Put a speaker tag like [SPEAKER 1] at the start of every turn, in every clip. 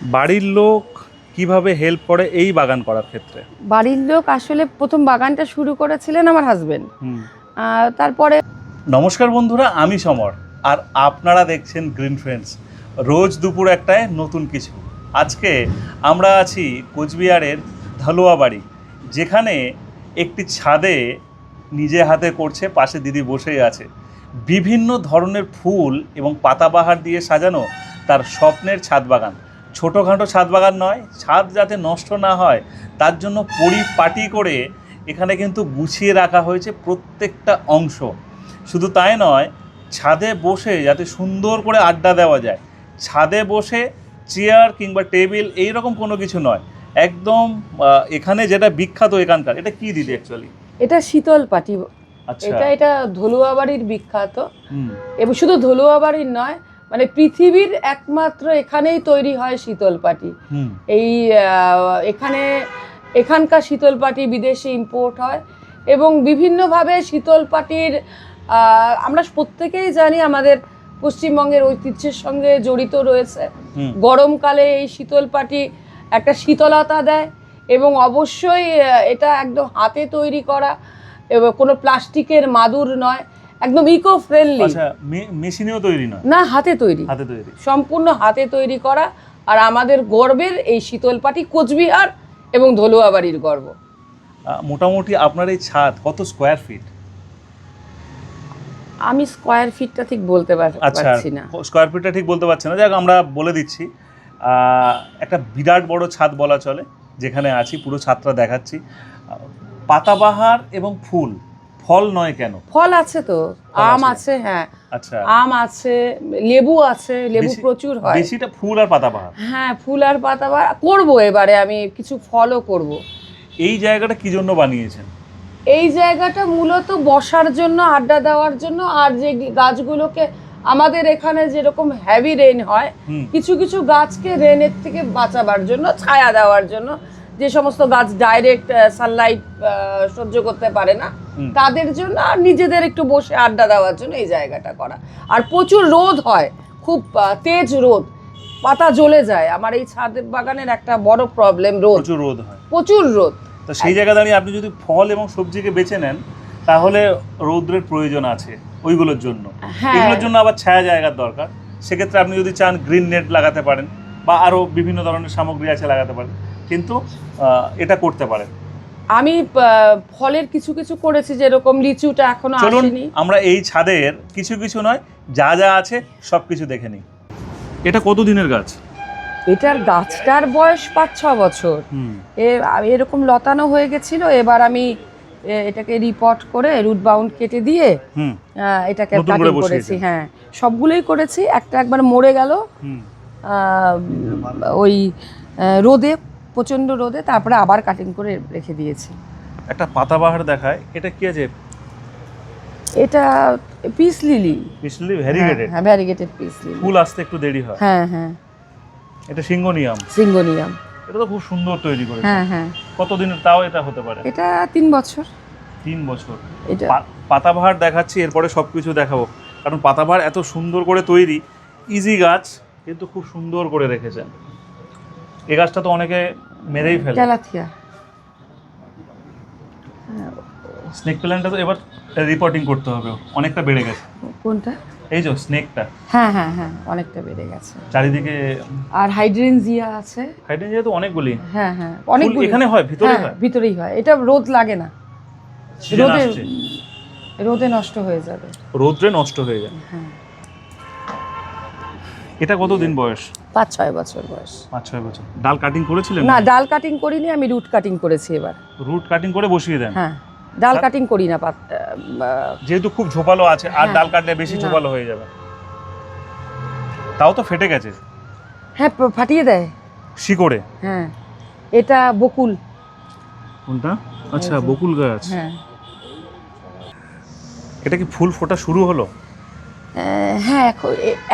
[SPEAKER 1] বাড়ির লোক কীভাবে হেল্প করে এই বাগান করার ক্ষেত্রে?
[SPEAKER 2] বাড়ির লোক আসলে প্রথম বাগানটা শুরু করেছিলেন আমার হাজবেন্ড তারপরে
[SPEAKER 1] নমস্কার বন্ধুরা আমি সমর। আর আপনারা দেখছেন গ্রিন ফ্রেন্ডস রোজ দুপুর একটায় নতুন কিছু। আজকে আমরা আছি কোচবিহারের ধালুয়া বাড়ি যেখানে একটি ছাদে নিজে হাতে করছে পাশে দিদি বসেই আছে। বিভিন্ন ধরনের ফুল এবং পাতাবাহার দিয়ে সাজানো তার স্বপ্নের ছাদ বাগান। ছোটোখাটো ছাদ বাগান নয় ছাদ যাতে নষ্ট না হয় তার জন্য পরিপাটি করে এখানে কিন্তু গুছিয়ে রাখা হয়েছে প্রত্যেকটা অংশ। শুধু তাই নয় ছাদে বসে যাতে সুন্দর করে আড্ডা দেওয়া যায়। ছাদে বসে চেয়ার কিংবা টেবিল এই রকম কোনো কিছু নয়। একদম এখানে যেটা বিখ্যাত এখানকার এটা কি দিদি অ্যাকচুয়ালি
[SPEAKER 2] এটা শীতল পাটি।
[SPEAKER 1] আচ্ছা।
[SPEAKER 2] এটা এটা ধলুয়া বাড়ির বিখ্যাত এবং শুধু ধলুয়া বাড়ির নয় মানে পৃথিবীর একমাত্র এখানেই তৈরি হয় শীতল পাটি এই এখানে এখানকার শীতল পাটি বিদেশে ইম্পোর্ট হয় এবং বিভিন্নভাবে শীতল পাটির আমরা প্রত্যেকেই জানি আমাদের পশ্চিমবঙ্গের ঐতিহ্যের সঙ্গে জড়িত রয়েছে। গরমকালে এই শীতল পাটি একটা শীতলতা দেয় এবং অবশ্যই এটা একদম হাতে তৈরি করা এবং কোনো প্লাস্টিকের মাদুর নয়। একদম ইকো ফ্রেন্ডলি
[SPEAKER 1] আচ্ছা মেশিনেও তৈরি নয়?
[SPEAKER 2] না হাতে তৈরি।
[SPEAKER 1] হাতে তৈরি।
[SPEAKER 2] সম্পূর্ণ হাতে তৈরি করা। আর আমাদের গর্বের এই শীতল পাটি কোচবিহার এবং ধলুয়া বাড়ির গর্ব
[SPEAKER 1] মোটামুটি আপনার এই ছাদ কত স্কোয়ার ফিট
[SPEAKER 2] আমি স্কোয়ার ফিটটা ঠিক বলতে
[SPEAKER 1] আচ্ছা
[SPEAKER 2] পারছি না।
[SPEAKER 1] স্কোয়ার ফিটটা ঠিক বলতে পারছি না। যাক আমরা বলে দিচ্ছি। একটা বিরাট বড় ছাদ বলা চলে যেখানে আছি পুরো ছাদটা দেখাচ্ছি। পাতাবাহার এবং ফুল। ফল নয় কেন?
[SPEAKER 2] ফল আছে তো আম
[SPEAKER 1] আছে।
[SPEAKER 2] হ্যাঁ।
[SPEAKER 1] আচ্ছা।
[SPEAKER 2] আম আছে লেবু আছে লেবু প্রচুর হয়।
[SPEAKER 1] বেশিটা ফুল আর পাতাবাহার।
[SPEAKER 2] হ্যাঁ ফুল আর পাতা বা করব এবারে আমি কিছু ফলও করব।
[SPEAKER 1] এই জায়গাটা কি জন্য বানিয়েছেন?
[SPEAKER 2] এই জায়গাটা মূলত বসার জন্য আড্ডা দেওয়ার জন্য আর যে গাছগুলোকে আমাদের এখানে যেরকম হ্যাভি রেন হয় কিছু কিছু গাছকে রেনের থেকে বাঁচাবার জন্য ছায়া দেওয়ার জন্য যে সমস্ত গাছ ডাইরেক্ট সানলাইট সহ্য করতে পারে না। তাদের জন্য আর নিজেদের একটু বসে আড্ডা দেওয়ার জন্য এই জায়গাটা করা। আর প্রচুর রোদ হয় খুব তেজ রোদ পাতা জ্বলে যায়। আমার এই ছাদ বাগানের একটা বড় প্রবলেম রোদ।
[SPEAKER 1] প্রচুর রোদ হয়।
[SPEAKER 2] প্রচুর রোদ।
[SPEAKER 1] তো সেই জায়গা দাঁড়িয়ে আপনি যদি ফল এবং সবজিকে বেছে নেন তাহলে রৌদ্রের প্রয়োজন আছে ওইগুলোর জন্য।
[SPEAKER 2] হ্যাঁ।
[SPEAKER 1] এগুলোর জন্য আবার ছায়া জায়গার দরকার। সেক্ষেত্রে আপনি যদি চান গ্রিন নেট লাগাতে পারেন বা আরও বিভিন্ন ধরনের সামগ্রী আছে লাগাতে পারেন। কিন্তু এটা করতে পারেন।
[SPEAKER 2] আমি ফলের কিছু কিছু করেছি যেরকম লিচুটা
[SPEAKER 1] এখনও
[SPEAKER 2] আসেনি।
[SPEAKER 1] আমরা এই ছাদের কিছু কিছু নয় যা যা আছে সব কিছু দেখে নিই। এটা কত দিনের গাছ?
[SPEAKER 2] এটার গাছটার বয়স পাঁচ ছ বছর। এ এরকম লতানো হয়ে গেছিল এবার আমি এটাকে রিপোর্ট করে রুট বাউন্ড কেটে দিয়ে এটাকে কাটিং করেছি হ্যাঁ। সবগুলোই করেছি একটা একবার মরে গেল ওই রোদে প্রচণ্ড রোদে তারপরে আবার কাটিং করে রেখে দিয়েছি।
[SPEAKER 1] একটা পাতাবাহার দেখায় এটা কি আছে?
[SPEAKER 2] এটা peace lily
[SPEAKER 1] peace lily variegated
[SPEAKER 2] হ্যাঁ ভ্যারিগেটেড পিস লিলি
[SPEAKER 1] ফুল আসতে একটু দেরি হয়।
[SPEAKER 2] হ্যাঁ হ্যাঁ।
[SPEAKER 1] এটা সিঙ্গোনিয়াম
[SPEAKER 2] সিঙ্গোনিয়াম
[SPEAKER 1] এটা তো খুব সুন্দর তৈরি করেছে।
[SPEAKER 2] হ্যাঁ হ্যাঁ।
[SPEAKER 1] কতদিনের তাও এটা হতে পারে?
[SPEAKER 2] এটা তিন বছর।
[SPEAKER 1] তিন বছর।
[SPEAKER 2] এটা
[SPEAKER 1] পাতাবাহার দেখাচ্ছি এরপরে সব কিছু দেখাবো। কারণ পাতাবাহার এত সুন্দর করে তৈরি ইজি গাছ কিন্তু খুব সুন্দর করে রেখেছেন এই গাছটা তো অনেকে মেরেই ফেলে।
[SPEAKER 2] ক্যালাথিয়া
[SPEAKER 1] স্নেক প্ল্যান্টটা তো এবার রিপোর্টিং করতে হবে। অনেকটা বেড়ে গেছে।
[SPEAKER 2] কোনটা?
[SPEAKER 1] এই যে স্নেকটা।
[SPEAKER 2] হ্যাঁ হ্যাঁ হ্যাঁ অনেকটা বেড়ে গেছে।
[SPEAKER 1] চারিদিকে
[SPEAKER 2] আর হাইড্রেনজিয়া আছে।
[SPEAKER 1] হাইড্রেঞ্জিয়া তো অনেকগুলি।
[SPEAKER 2] হ্যাঁ হ্যাঁ
[SPEAKER 1] ফুল
[SPEAKER 2] অনেক
[SPEAKER 1] এখানে হয় ভিতরে হয়
[SPEAKER 2] ভিতরেই হয়। এটা রোদ লাগে না। রোদে রোদে নষ্ট হয়ে যাবে।
[SPEAKER 1] রৌদ্রে নষ্ট হয়ে যায়।
[SPEAKER 2] হ্যাঁ।
[SPEAKER 1] এটা কতদিন বয়স?
[SPEAKER 2] পাঁচ ছয় বছর বয়স।
[SPEAKER 1] পাঁচ ছয় বছর। ডাল কাটিং করেছিলেন
[SPEAKER 2] না ডাল কাটিং করিনি আমি রুট কাটিং করেছি এবার।
[SPEAKER 1] রুট কাটিং করে বসিয়ে দেন?
[SPEAKER 2] হ্যাঁ ডাল কাটিং করি না
[SPEAKER 1] যেহেতু খুব ঝোপালো আছে আর
[SPEAKER 2] হ্যাঁ।
[SPEAKER 1] ডাল কাটলে বেশি ঝোপালো হয়ে যাবে। তাও তো ফেটে গেছে?
[SPEAKER 2] হ্যাঁ ফাটিয়ে দেয়।
[SPEAKER 1] শিকড়ে?
[SPEAKER 2] হ্যাঁ এটা বকুল।
[SPEAKER 1] কোনটা? আচ্ছা বকুল গাছ।
[SPEAKER 2] হ্যাঁ।
[SPEAKER 1] এটা কি ফুল ফোটা শুরু হলো?
[SPEAKER 2] হ্যাঁ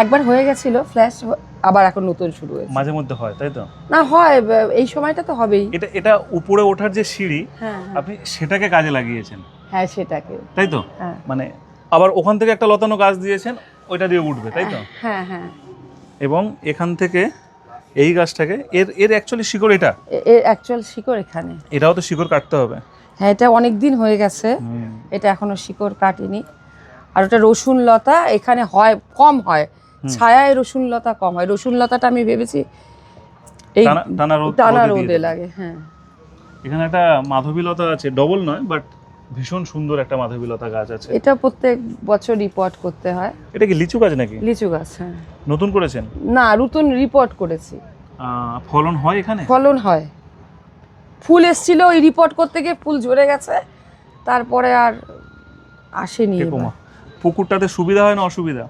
[SPEAKER 2] একবার হয়ে গেছিল ফ্ল্যাশ আবার এখন নতুন শুরু হয়েছে।
[SPEAKER 1] মাঝে মধ্যে হয় তাই তো?
[SPEAKER 2] না হয় এই সময়টা তো হবেই।
[SPEAKER 1] এটা এটা উপরে ওঠার যে সিঁড়ি
[SPEAKER 2] হ্যাঁ হ্যাঁ।
[SPEAKER 1] আপনি সেটাকে কাজে লাগিয়েছেন।
[SPEAKER 2] হ্যাঁ সেটাকে।
[SPEAKER 1] তাই তো?
[SPEAKER 2] হ্যাঁ।
[SPEAKER 1] মানে আবার ওখান থেকে একটা লতানো গাছ দিয়েছেন ওইটা দিয়ে উঠবে তাই তো?
[SPEAKER 2] হ্যাঁ হ্যাঁ।
[SPEAKER 1] এবং এখান থেকে এই গাছটাকে এর এর অ্যাকচুয়ালি শিকড় এটা?
[SPEAKER 2] এর অ্যাকচুয়াল শিকড় এখানে।
[SPEAKER 1] এটাও তো শিকড় কাটতে হবে।
[SPEAKER 2] হ্যাঁ এটা অনেক দিন হয়ে গেছে। এটা এখনও শিকড় কাটেনি। আর ওটা রসুন লতা এখানে হয় কম হয়। ছায়ায় রসুন লতা কম হয়। রসুন লতাটা আমি ভেবেছি এই
[SPEAKER 1] টানা- রোদ।
[SPEAKER 2] লাগে হ্যাঁ।
[SPEAKER 1] এখানে একটা মাধবীলতা আছে ডবল নয় বাট ভীষণ সুন্দর একটা মাধবীলতা গাছ আছে।
[SPEAKER 2] এটা প্রত্যেক বছর রিপোর্ট করতে হয়।
[SPEAKER 1] এটা কি লিচু গাছ নাকি?
[SPEAKER 2] লিচু গাছ হ্যাঁ।
[SPEAKER 1] নতুন করেছেন?
[SPEAKER 2] না নতুন রিপোর্ট করেছি।
[SPEAKER 1] ফলন হয় এখানে?
[SPEAKER 2] ফলন হয়। ফুল এসছিল ওই রিপোর্ট করতে গিয়ে ফুল ঝরে গেছে। তারপরে আর আসেনি।
[SPEAKER 1] পুকুরটাতে সুবিধা হয় না অসুবিধা?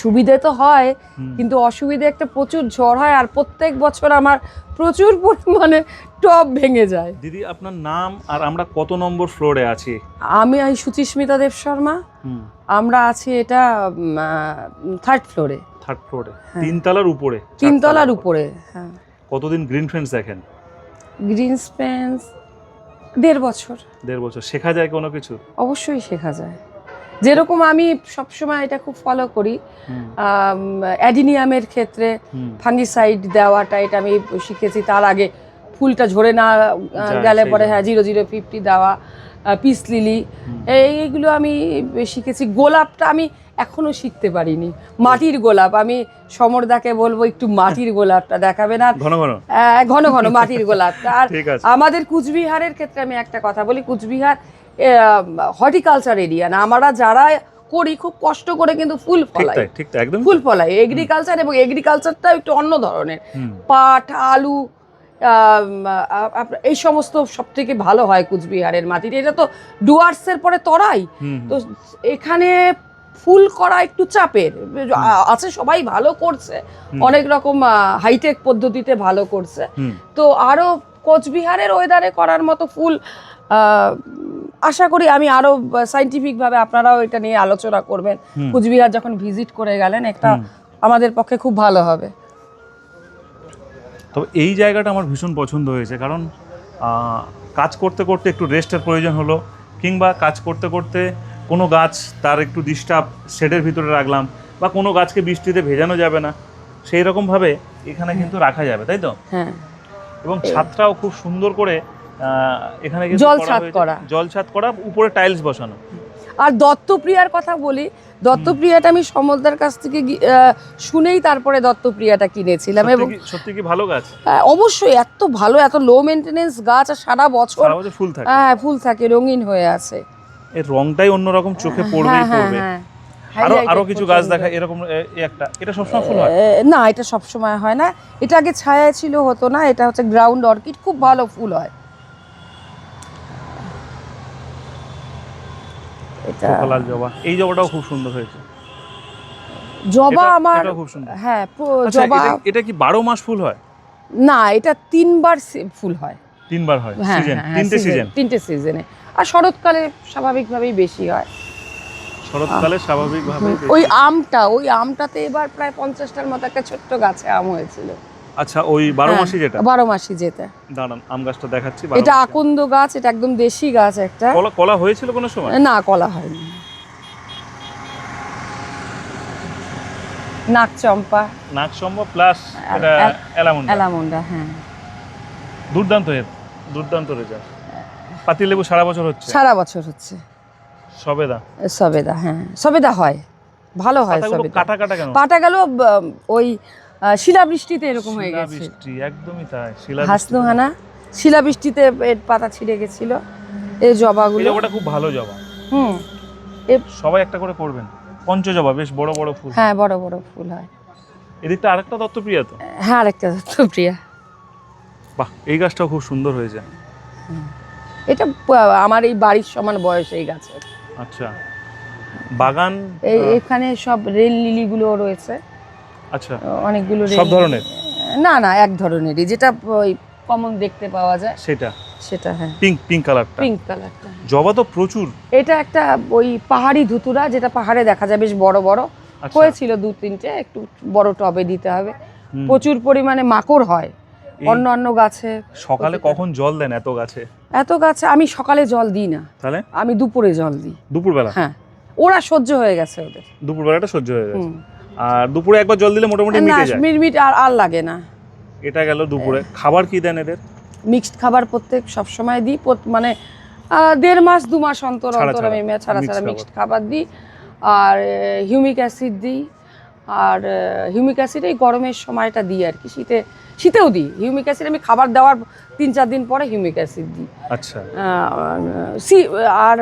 [SPEAKER 2] সুবিধে তো হয় কিন্তু অসুবিধে একটা প্রচুর ঝড় হয় আর প্রত্যেক বছর আমার প্রচুর পরিমাণে টপ ভেঙে যায়।
[SPEAKER 1] দিদি আপনার নাম আর আমরা কত নম্বর ফ্লোরে আছি?
[SPEAKER 2] আমি এই সুচিস্মিতা দেব শর্মা। আমরা আছি এটা থার্ড ফ্লোরে
[SPEAKER 1] থার্ড ফ্লোরে তিনতলার উপরে।
[SPEAKER 2] তিনতলার উপরে। হ্যাঁ।
[SPEAKER 1] কতদিন গ্রিন ফ্রেন্ডস দেখেন?
[SPEAKER 2] গ্রিন স্পেন্স দেড় বছর।
[SPEAKER 1] দেড় বছর। শেখা যায় কোনো কিছু?
[SPEAKER 2] অবশ্যই শেখা যায়। যেরকম আমি সবসময় এটা খুব ফলো করি অ্যাডিনিয়ামের ক্ষেত্রে ফাঙ্গিসাইড দেওয়াটা এটা আমি শিখেছি। তার আগে ফুলটা ঝরে না গেলে পরে হ্যাঁ জিরো জিরো ফিফটি দেওয়া পিস লিলি এইগুলো আমি শিখেছি। গোলাপটা আমি এখনও শিখতে পারিনি। মাটির গোলাপ আমি সমরদাকে বলব একটু মাটির গোলাপটা দেখাবে না?
[SPEAKER 1] ঘন ঘন।
[SPEAKER 2] ঘন ঘন মাটির গোলাপটা। আর আমাদের কুচবিহারের ক্ষেত্রে আমি একটা কথা বলি কুচবিহার হর্টিকালচার এরিয়া না আমরা যারা করি খুব কষ্ট করে কিন্তু ফুল ফলাই
[SPEAKER 1] ঠিক একদম
[SPEAKER 2] ফুল ফলাই এগ্রিকালচার এবং এগ্রিকালচারটা একটু অন্য ধরনের। পাট আলু এই সমস্ত সব থেকে ভালো হয় কুচবিহারের মাটিতে এটা তো ডুয়ার্সের পরে তরাই। তো এখানে ফুল করা একটু চাপের। আছে সবাই ভালো করছে। অনেক রকম হাইটেক পদ্ধতিতে ভালো করছে। তো আরও কোচবিহারের ওয়েদারে করার মতো ফুল আশা করি আমি আরও সাইন্টিফিকভাবে আপনারাও এটা নিয়ে আলোচনা করবেন। কুচবিহার যখন ভিজিট করে গেলেন একটা আমাদের পক্ষে খুব ভালো হবে।
[SPEAKER 1] তবে এই জায়গাটা আমার ভীষণ পছন্দ হয়েছে কারণ কাজ করতে করতে একটু রেস্টের প্রয়োজন হলো কিংবা কাজ করতে করতে কোনো গাছ তার একটু ডিস্টার্ব শেডের ভিতরে রাখলাম বা কোনো গাছকে বৃষ্টিতে ভেজানো যাবে না সেই রকমভাবে এখানে কিন্তু রাখা যাবে তাই তো?
[SPEAKER 2] হ্যাঁ।
[SPEAKER 1] এবং ছাদটাও খুব সুন্দর করে এখানে কিন্তু
[SPEAKER 2] জল
[SPEAKER 1] করা
[SPEAKER 2] ছাদ করা।
[SPEAKER 1] উপরে টাইলস বসানো।
[SPEAKER 2] আর দত্তপ্রিয়ার কথা বলি দত্তপ্রিয়াটা আমি সমলদার কাছ থেকে শুনেই তারপরে দত্তপ্রিয়াটা কিনেছিলাম এবং
[SPEAKER 1] সত্যি কি ভালো গাছ?
[SPEAKER 2] অবশ্যই এত ভালো এত লো মেনটেনেন্স গাছ আর সারা বছর
[SPEAKER 1] ফুল থাকে।
[SPEAKER 2] হ্যাঁ ফুল থাকে রঙিন হয়ে আছে।
[SPEAKER 1] এর রংটাই অন্যরকম চোখে পড়বেই
[SPEAKER 2] হ্যাঁ, হ্যাঁ,
[SPEAKER 1] পড়বে।
[SPEAKER 2] হ্যাঁ।
[SPEAKER 1] আরও
[SPEAKER 2] আরও
[SPEAKER 1] কিছু গাছ দেখা এরকম একটা। এটা সবসময় ফুল হয়?
[SPEAKER 2] না এটা সব সময় হয় না। এটা আগে ছায়া ছিল হতো না। এটা হচ্ছে গ্রাউন্ড অর্কিড খুব ভালো ফুল হয়। এটা
[SPEAKER 1] লাল জবা। এই জবাটাও খুব সুন্দর হয়েছে।
[SPEAKER 2] জবা আমার
[SPEAKER 1] এটাও খুব সুন্দর।
[SPEAKER 2] হ্যাঁ
[SPEAKER 1] আচ্ছা,
[SPEAKER 2] জবা
[SPEAKER 1] এটা- এটা কি বারো মাস ফুল হয়?
[SPEAKER 2] না এটা তিনবার ফুল হয়।
[SPEAKER 1] তিনবার হয়?
[SPEAKER 2] হ্যাঁ
[SPEAKER 1] সিজন তিনটে সিজন
[SPEAKER 2] তিনটে সিজনে আর শরৎকালে স্বাভাবিকভাবেই বেশি হয়।
[SPEAKER 1] শরৎকালে স্বাভাবিকভাবে
[SPEAKER 2] ওই আমটা ওই আমটাতে এবার প্রায় পঞ্চাশটার মতো একটা ছোট্ট গাছে আম হয়েছিল।
[SPEAKER 1] আচ্ছা ওই বারো
[SPEAKER 2] হ্যাঁ,
[SPEAKER 1] মাসি যেটা?
[SPEAKER 2] বারো মাসি যেটা।
[SPEAKER 1] দাঁড়ান আম গাছটা দেখাচ্ছি
[SPEAKER 2] এটা আকন্দ গাছ এটা একদম দেশি গাছ একটা।
[SPEAKER 1] কলা কলা হয়েছিল কোনো সময়?
[SPEAKER 2] না কলা হয়নি। নাক চম্পা
[SPEAKER 1] নাক সম্ভব প্লাস এটা এলামুন্ডা
[SPEAKER 2] হ্যাঁ।
[SPEAKER 1] দুর্দান্ত এর দুর্দান্ত রেজাল্ট পাতিলেবু সারা বছর হচ্ছে?
[SPEAKER 2] সারা বছর হচ্ছে।
[SPEAKER 1] সবেদা?
[SPEAKER 2] সবেদা হ্যাঁ। সবেদা হয়। ভালো হয় সবেদা।
[SPEAKER 1] কাটা কাটা কেন?
[SPEAKER 2] পাটা গেল ওই শিলাবৃষ্টিতে এরকম হয়ে গেছে
[SPEAKER 1] শিলাবৃষ্টি একদমই তাই শিলা
[SPEAKER 2] হাসনুহানা শিলাবৃষ্টিতে এর পাতা ছিঁড়ে গেছিল এই জবাগুলো।
[SPEAKER 1] জবাটা খুব ভালো জবা।
[SPEAKER 2] হুম।
[SPEAKER 1] এ সবাই একটা করে করবেন। পঞ্চজবা বেশ বড় বড় ফুল।
[SPEAKER 2] হ্যাঁ বড় বড় ফুল হয়।
[SPEAKER 1] এদিকটা আরেকটা দত্তপ্রিয়া তো?
[SPEAKER 2] হ্যাঁ আরেকটা প্রিয়া
[SPEAKER 1] বাহ এই গাছটাও খুব সুন্দর হয়েছে।
[SPEAKER 2] এটা আমার এই বাড়ির সমান বয়স এই গাছের।
[SPEAKER 1] আচ্ছা। বাগান
[SPEAKER 2] এই এখানে সব রেল লিলিগুলো রয়েছে।
[SPEAKER 1] আচ্ছা।
[SPEAKER 2] অনেকগুলো
[SPEAKER 1] সব ধরনের?
[SPEAKER 2] না না এক ধরনেরই। যেটা ওই কমন দেখতে পাওয়া যায়
[SPEAKER 1] সেটা?
[SPEAKER 2] সেটা হ্যাঁ।
[SPEAKER 1] পিঙ্ক পিঙ্ক কালারটা
[SPEAKER 2] পিঙ্ক কালারটা
[SPEAKER 1] জবা তো প্রচুর।
[SPEAKER 2] এটা একটা ওই পাহাড়ি ধুতুরা যেটা পাহাড়ে দেখা যায় বেশ বড় বড়।
[SPEAKER 1] আচ্ছা।
[SPEAKER 2] হয়েছিল দু তিনটে একটু বড় টবে দিতে হবে। প্রচুর পরিমাণে মাকড় হয় অন্য অন্য গাছে।
[SPEAKER 1] সকালে কখন জল দেন এত গাছে?
[SPEAKER 2] এত গাছে আমি সকালে জল দিই না।
[SPEAKER 1] তাহলে?
[SPEAKER 2] আমি দুপুরে জল দিই।
[SPEAKER 1] দুপুরবেলা?
[SPEAKER 2] হ্যাঁ। ওরা সহ্য হয়ে গেছে ওদের।
[SPEAKER 1] দুপুরবেলাটা সহ্য হয়ে গেছে। আর দুপুরে একবার জল দিলে মোটামুটি মিটে যায়।
[SPEAKER 2] মিটমিট আর আর লাগে না।
[SPEAKER 1] এটা গেল দুপুরে। খাবার কি দেন এদের?
[SPEAKER 2] মিক্সড খাবার প্রত্যেক সবসময় দিই মানে দেড় মাস দু মাস অন্তর অন্তর আমি ছাড়া ছাড়া মিক্সড খাবার। দিই। আর হিউমিক অ্যাসিড দিই। আর হিউমিক অ্যাসিড এই গরমের সময়টা দিই আর কি শীতে শীতেও দিই। হিউমিক অ্যাসিড আমি খাবার দেওয়ার তিন চার দিন পরে হিউমিক অ্যাসিড দিই।
[SPEAKER 1] আচ্ছা।
[SPEAKER 2] সি আর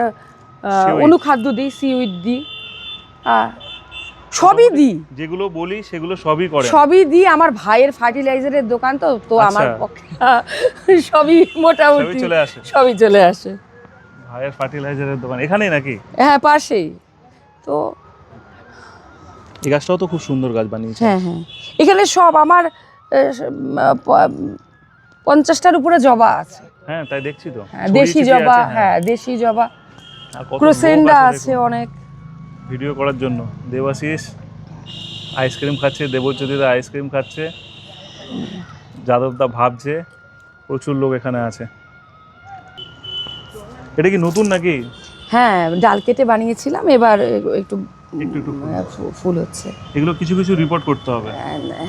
[SPEAKER 2] অনুখাদ্য দিই সিউইড দিই। সবই দিই।
[SPEAKER 1] যেগুলো বলি সেগুলো সবই করে
[SPEAKER 2] সবই দিই। আমার ভাইয়ের ফার্টিলাইজারের দোকান তো তো
[SPEAKER 1] আচ্ছা।
[SPEAKER 2] আমার পক্ষে সবই মোটামুটি।
[SPEAKER 1] চলে আসে।
[SPEAKER 2] সবই চলে আসে।
[SPEAKER 1] ভাইয়ের ফার্টিলাইজারের দোকান। এখানেই নাকি?
[SPEAKER 2] হ্যাঁ পাশেই। তো
[SPEAKER 1] এই গাছটাও তো খুব সুন্দর গাছ বানিয়েছে
[SPEAKER 2] হ্যাঁ হ্যাঁ। এখানে সব আমার পঞ্চাশটার উপরে জবা আছে।
[SPEAKER 1] হ্যাঁ তাই দেখছি তো।
[SPEAKER 2] হ্যাঁ, দেশি জবা হ্যাঁ। দেশি জবা। ক্রোসেন্ডা
[SPEAKER 1] আছে
[SPEAKER 2] অনেক।
[SPEAKER 1] ভিডিও করার জন্য। দেবাশিস আইসক্রিম খাচ্ছে দেবজ্যোতিদা আইসক্রিম খাচ্ছে। যাদবদা ভাবছে প্রচুর লোক এখানে আছে। এটা কি নতুন নাকি?
[SPEAKER 2] হ্যাঁ ডাল কেটে বানিয়েছিলাম এবার একটু
[SPEAKER 1] একটু ফুল।
[SPEAKER 2] হচ্ছে।
[SPEAKER 1] এগুলো কিছু কিছু রিপোর্ট করতে হবে।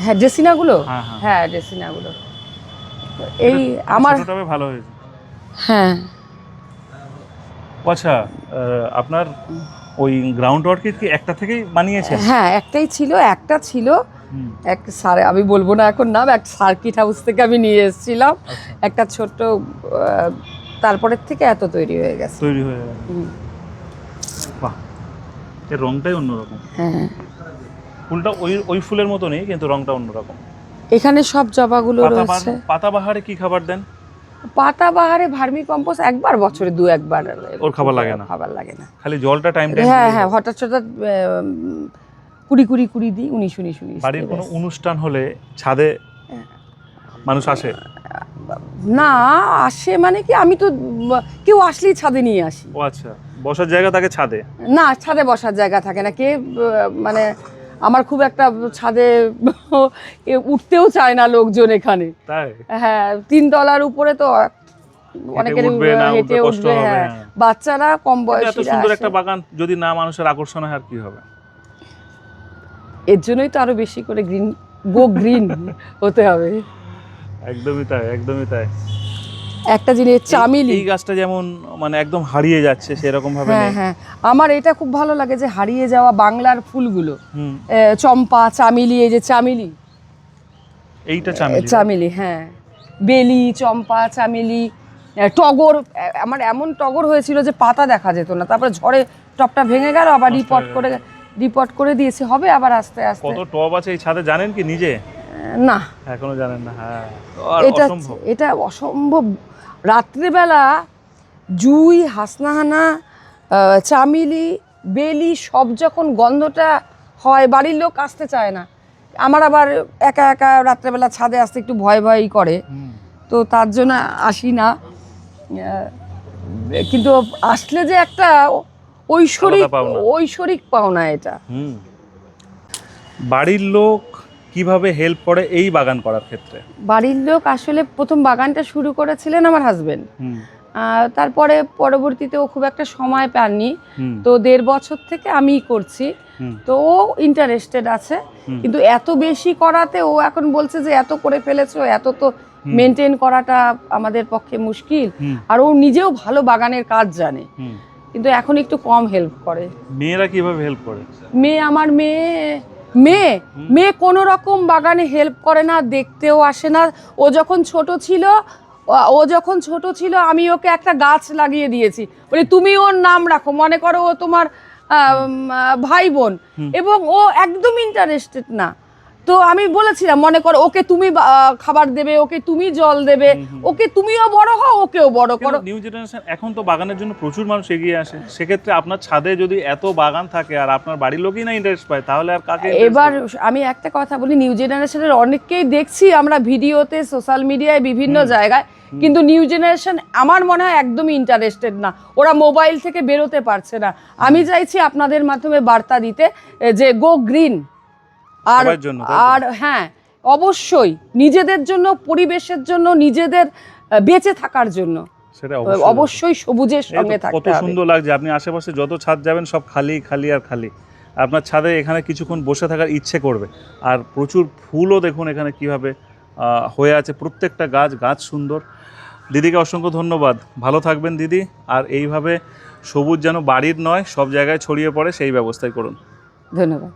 [SPEAKER 2] হ্যাঁ ড্রেসিনাগুলো?
[SPEAKER 1] হ্যাঁ হ্যাঁ।
[SPEAKER 2] হ্যাঁ ড্রেসিনাগুলো। এই আমার
[SPEAKER 1] ভালো হয়েছে।
[SPEAKER 2] হ্যাঁ।
[SPEAKER 1] আচ্ছা আপনার ওই গ্রাউন্ড অর্কিড কি একটা থেকেই বানিয়েছে
[SPEAKER 2] হ্যাঁ একটাই ছিল একটা ছিল। এক সার আমি বলব না এখন নাম এক সার্কিট হাউস থেকে আমি নিয়ে এসেছিলাম।
[SPEAKER 1] আচ্ছা,
[SPEAKER 2] একটা ছোট্ট তারপরের থেকে এত তৈরি হয়ে গেছে।
[SPEAKER 1] তৈরি হয়ে গেছে। বাহ। এর রংটাই অন্যরকম।
[SPEAKER 2] হ্যাঁ।
[SPEAKER 1] ফুলটা ওই ওই ফুলের মতো নেই কিন্তু রংটা অন্যরকম।
[SPEAKER 2] এখানে সব জবাগুলো
[SPEAKER 1] পাতা
[SPEAKER 2] রয়েছে।
[SPEAKER 1] পাতাবাহারে কি খাবার দেন?
[SPEAKER 2] পাতা বাহারে ভার্মি কম্পোস্ট একবার বছরে দু একবার
[SPEAKER 1] ওর খাবার লাগে না?
[SPEAKER 2] খাবার লাগে না।
[SPEAKER 1] খালি জলটা টাইম
[SPEAKER 2] হ্যাঁ হ্যাঁ হঠাৎ হঠাৎ কুড়ি কুড়ি কুড়ি দিই উনিশ উনিশ উনিশ
[SPEAKER 1] বাড়ির কোনো অনুষ্ঠান হলে ছাদে মানুষ আসে?
[SPEAKER 2] না আসে মানে কি আমি তো কেউ আসলেই ছাদে নিয়ে আসি।
[SPEAKER 1] ও আচ্ছা বসার জায়গা থাকে ছাদে?
[SPEAKER 2] না ছাদে বসার জায়গা থাকে না কে মানে আমার খুব একটা ছাদে উঠতেও চায় না লোকজন এখানে। হ্যাঁ তিন তলার উপরে তো অনেকের হেঁটে উঠবে হ্যাঁ।
[SPEAKER 1] হ্যাঁ।
[SPEAKER 2] বাচ্চারা কম
[SPEAKER 1] কিন্তু এত সুন্দর একটা বাগান যদি না মানুষের আকর্ষণ হয় আর কি হবে?
[SPEAKER 2] এর জন্যই তো আরও বেশি করে গ্রিন গো গ্রিন হতে হবে।
[SPEAKER 1] একদমই তাই একদমই তাই।
[SPEAKER 2] একটা জিনিস চামিলি
[SPEAKER 1] এই গাছটা যেমন মানে একদম হারিয়ে যাচ্ছে সেরকম ভাবে
[SPEAKER 2] হ্যাঁ হ্যাঁ। আমার এটা খুব ভালো লাগে যে হারিয়ে যাওয়া বাংলার ফুলগুলো। চম্পা চামিলি এই যে চামিলি।
[SPEAKER 1] এইটা চামেলি
[SPEAKER 2] চামেলি হ্যাঁ। বেলি চম্পা চামেলি টগর আমার এমন টগর হয়েছিল যে পাতা দেখা যেত না। তারপরে ঝড়ে টপটা ভেঙে গেল আবার রিপোর্ট করে রিপোর্ট করে দিয়েছে। হবে আবার আস্তে আস্তে।
[SPEAKER 1] কত টব আছে এই ছাদে জানেন কি নিজে?
[SPEAKER 2] না।
[SPEAKER 1] এখনও জানেন না হ্যাঁ।
[SPEAKER 2] এটা
[SPEAKER 1] অসম্ভব।
[SPEAKER 2] এটা অসম্ভব। রাত্রিবেলা জুই হাসনাহানা চামিলি বেলি সব যখন গন্ধটা হয় বাড়ির লোক আসতে চায় না। আমার আবার একা একা রাত্রেবেলা ছাদে আসতে একটু ভয় ভয়ই করে। তো তার জন্য আসি না। কিন্তু আসলে যে একটা ঐশ্বরিক ঐশ্বরিক পাওনা এটা।
[SPEAKER 1] বাড়ির লোক কীভাবে হেল্প করে এই বাগান করার ক্ষেত্রে?
[SPEAKER 2] বাড়ির লোক আসলে প্রথম বাগানটা শুরু করেছিলেন আমার হাজবেন্ড তারপরে পরবর্তীতে ও খুব একটা সময় পাননি। তো দেড় বছর থেকে আমিই করছি। তো ও ইন্টারেস্টেড আছে। কিন্তু এত বেশি করাতে ও এখন বলছে যে এত করে ফেলেছো এত তো মেনটেন করাটা আমাদের পক্ষে মুশকিল। আর ও নিজেও ভালো বাগানের কাজ জানে। কিন্তু এখন একটু কম হেল্প করে।
[SPEAKER 1] মেয়েরা কীভাবে হেল্প করে?
[SPEAKER 2] মেয়ে আমার মেয়ে মেয়ে মেয়ে কোনো রকম বাগানে হেল্প করে না দেখতেও আসে না। ও যখন ছোট ছিল ও- যখন ছোট ছিল আমি ওকে একটা গাছ লাগিয়ে দিয়েছি। বলে তুমি ওর নাম রাখো। মনে করো ও তোমার ভাই বোন। এবং ও একদম ইন্টারেস্টেড না। তো আমি বলেছিলাম মনে করো ওকে তুমি খাবার দেবে ওকে তুমি জল দেবে ওকে তুমিও বড় হও ওকেও বড় করো।
[SPEAKER 1] নিউ জেনারেশন এখন তো বাগানের জন্য প্রচুর মানুষ এগিয়ে আসে। সেক্ষেত্রে আপনার ছাদে যদি এত বাগান থাকে আর আপনার বাড়ির লোকই না ইন্টারেস্ট পায় তাহলে আর কাকে
[SPEAKER 2] এবার আমি একটা কথা বলি নিউ জেনারেশনের অনেককেই দেখছি আমরা ভিডিওতে সোশ্যাল মিডিয়ায় বিভিন্ন জায়গায় কিন্তু নিউ জেনারেশন আমার মনে হয় একদমই ইন্টারেস্টেড না। ওরা মোবাইল থেকে বেরোতে পারছে না। আমি চাইছি আপনাদের মাধ্যমে বার্তা দিতে যে গো গ্রিন আর? আর হ্যাঁ অবশ্যই নিজেদের জন্য পরিবেশের জন্য নিজেদের বেঁচে থাকার জন্য।
[SPEAKER 1] সেটা অবশ্যই।
[SPEAKER 2] সবুজের সঙ্গে
[SPEAKER 1] কত
[SPEAKER 2] থাকতে হবে।
[SPEAKER 1] সুন্দর লাগছে আপনি আশেপাশে যত ছাদ যাবেন সব খালি খালি আর খালি। আপনার ছাদে এখানে কিছুক্ষণ বসে থাকার ইচ্ছে করবে। আর প্রচুর ফুলও দেখুন এখানে কীভাবে হয়ে আছে। প্রত্যেকটা গাছ গাছ সুন্দর। দিদিকে অসংখ্য ধন্যবাদ। ভালো থাকবেন দিদি। আর এইভাবে সবুজ যেন বাড়ির নয় সব জায়গায় ছড়িয়ে পড়ে সেই ব্যবস্থাই করুন।
[SPEAKER 2] ধন্যবাদ।